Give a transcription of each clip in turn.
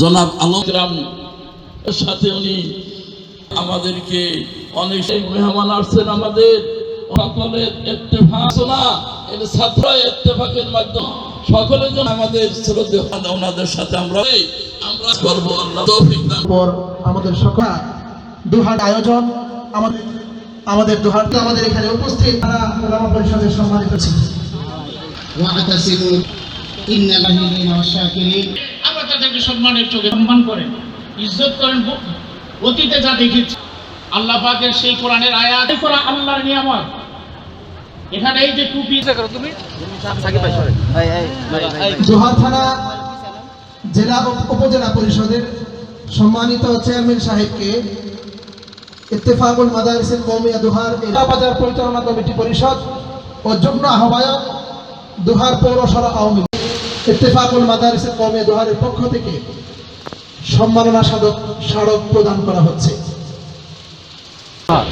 জনাব আলমগ্রাম সাথে উনি আমাদেরকে অনেক মেহমান আসছেন আমাদের। সকলের ছাত্র মাধ্যমে। সকলের আমাদের ওনাদের সাথে আমরা আমাদের আয়োজন আমাদের আমাদের আমাদের এখানে উপস্থিত। সম্মানিত ছিল। তাদেরকে সম্মানের চোখে সম্মান করেন ইজ্জত করেন অতীতে যা দেখেছি। আল্লাহ পাকের সেই কোরআনের আয়াত। এই করা আল্লাহর নিয়ামত। এখানে এই যে টুপি জোহার থানা জেলা উপজেলা পরিষদের সম্মানিত চেয়ারম্যান সাহেবকে ইত্তেফাকুল মাদারিসের কৌমিয়া দুহার বাজার পরিচালনা কমিটি পরিষদ ও যুগ্ম আহ্বায়ক দুহার পৌরসভা আওয়ামী লীগ, ইত্তেফাকুল মাদারিসের কৌমিয়া দুহারের পক্ষ থেকে সম্মাননা সাধক স্মারক প্রদান করা হচ্ছে।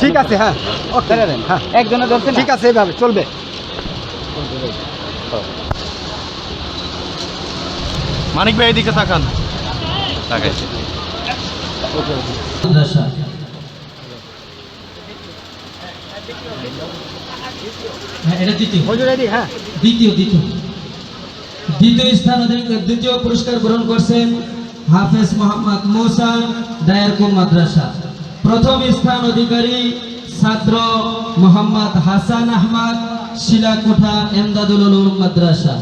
ঠিক আছে হ্যাঁ। ওকে। হ্যাঁ একজনে ধরছেন ঠিক আছে এভাবে চলবে। মানিক ভাই এদিকে তাকান। তাকাইছে। হ্যাঁ এটা দ্বিতীয়। হ্যাঁ। দ্বিতীয় দ্বিতীয়। দ্বিতীয় স্থান দ্বিতীয় পুরস্কার গ্রহণ করছেন হাফেজ মোহাম্মদ মোসা দায়ারকুম মাদ্রাসা। প্রথম স্থান অধিকারী ছাত্র মোহাম্মদ হাসান আহমদ, শিলাকুঠা, এমদাদুল মাদ্রাসা।